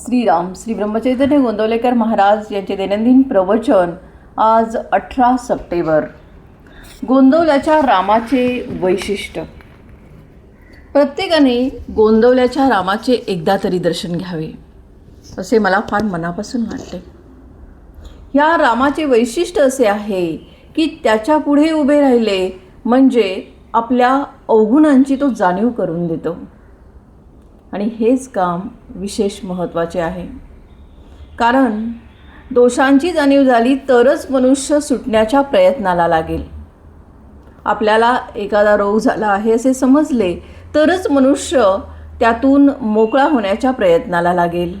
श्रीराम श्री ब्रह्मचैतन्य गोंदवलेकर महाराज यांचे दैनंदिन प्रवचन आज अठरा सप्टेंबर. गोंदवल्याच्या रामाचे वैशिष्ट्य. प्रत्येकाने गोंदवल्याच्या रामाचे एकदा तरी दर्शन घ्यावे असे मला फार मनापासून वाटते. या रामाचे वैशिष्ट्य असे आहे की त्याच्या पुढे उभे राहिले म्हणजे आपल्या अवगुणांची तो जाणीव करून देतो. आणि हेच काम विशेष महत्त्वाचे आहे. कारण दोषांची जाणीव झाली तरच मनुष्य सुटण्याच्या प्रयत्नाला लागेल. आपल्याला एखादा रोग झाला आहे असे समजले तरच मनुष्य त्यातून मोकळा होण्याच्या प्रयत्नाला लागेल.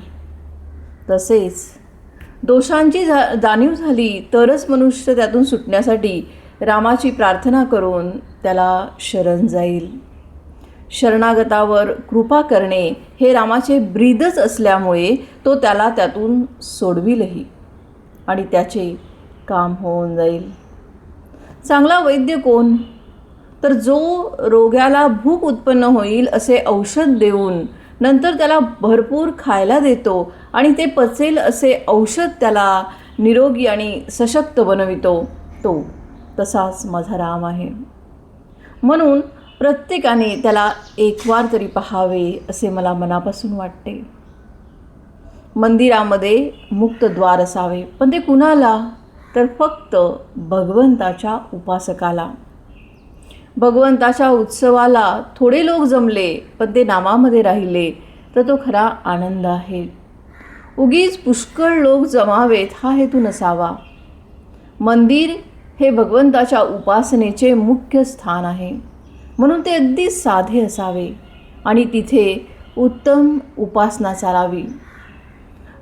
तसेच दोषांची जा जाणीव झाली तरच मनुष्य त्यातून सुटण्यासाठी रामाची प्रार्थना करून त्याला शरण जाईल. शरणागतावर कृपा करणे हे रामाचे ब्रीदच असल्यामुळे तो त्याला त्यातून सोडविलही आणि त्याचे काम होऊन जाईल. चांगला वैद्य कोण? तर जो रोग्याला भूक उत्पन्न होईल असे औषध देऊन नंतर त्याला भरपूर खायला देतो आणि ते पचेल असे औषध त्याला निरोगी आणि सशक्त बनवितो तो तसाच माझा राम आहे. म्हणून प्रत्येकाने त्याला एक वार तरी पहावे असे मला मनापासून वाटते. मंदिरामध्ये मुक्त द्वार असावे पण ते कुणाला? तर फक्त भगवंताच्या उपासकाला. भगवंताच्या उत्सवाला थोडे लोक जमले पण ते नामामध्ये राहिले तर तो खरा आनंद आहे. उगीच पुष्कळ लोक जमावेत हा हेतू नसावा. मंदिर हे भगवंताच्या उपासनेचे मुख्य स्थान आहे. म्हणून ते अगदी साधे असावे आणि तिथे उत्तम उपासना चालावी.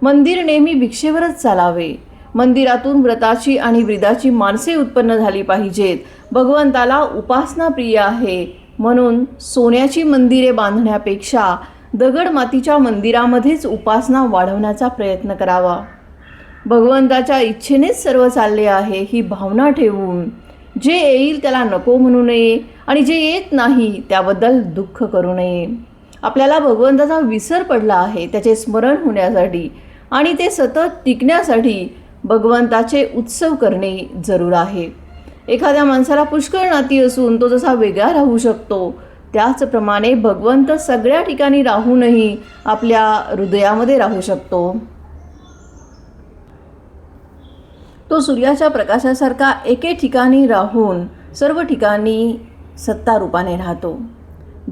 मंदिर नेहमी भिक्षेवरच चालावे. मंदिरातून व्रताची आणि ब्रिदाची माणसे उत्पन्न झाली पाहिजेत. भगवंताला उपासना प्रिय आहे. म्हणून सोन्याची मंदिरे बांधण्यापेक्षा दगड मातीच्या मंदिरामध्येच उपासना वाढवण्याचा प्रयत्न करावा. भगवंताच्या इच्छेनेच सर्व चालले आहे ही भावना ठेवून. जे येईल त्याला नको म्हणू नये आणि जे येत नाही त्याबद्दल दुःख करू नये. आपल्याला भगवंताचा विसर पडला आहे त्याचे स्मरण होण्यासाठी आणि ते सतत टिकण्यासाठी भगवंताचे उत्सव करणे जरूर आहे. एखाद्या माणसाला पुष्कळ नाती असून तो जसा वेगळा राहू शकतो त्याचप्रमाणे भगवंत सगळ्या ठिकाणी राहूनही आपल्या हृदयामध्ये राहू शकतो. तो सूर्याच्या प्रकाशासारखा एके ठिकाणी राहून सर्व ठिकाणी सत्तारूपाने राहतो.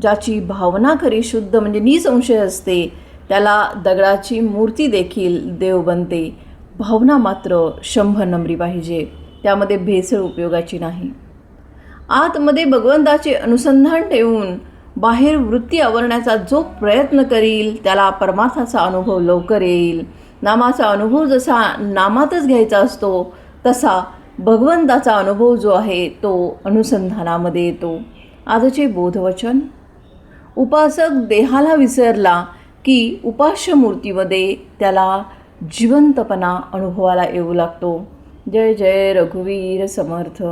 ज्याची भावना खरी शुद्ध म्हणजे निसंशय असते त्याला दगडाची मूर्ती देखील देव बनते. भावना मात्र शंभर नंबरी पाहिजे त्यामध्ये भेसळ उपयोगाची नाही. आतमध्ये भगवंताचे अनुसंधान ठेवून बाहेर वृत्ती आवरण्याचा जो प्रयत्न करील त्याला परमार्थाचा अनुभव लवकर येईल. नामाचा अनुभव जसा नामातच घ्यायचा असतो तसा भगवंताचा अनुभव जो आहे तो अनुसंधानामध्ये येतो. आजचे बोधवचन. उपासक देहाला विसरला की उपास्य मूर्तीमध्ये त्याला जिवंतपणा अनुभवाला येऊ लागतो. जय जय रघुवीर समर्थ.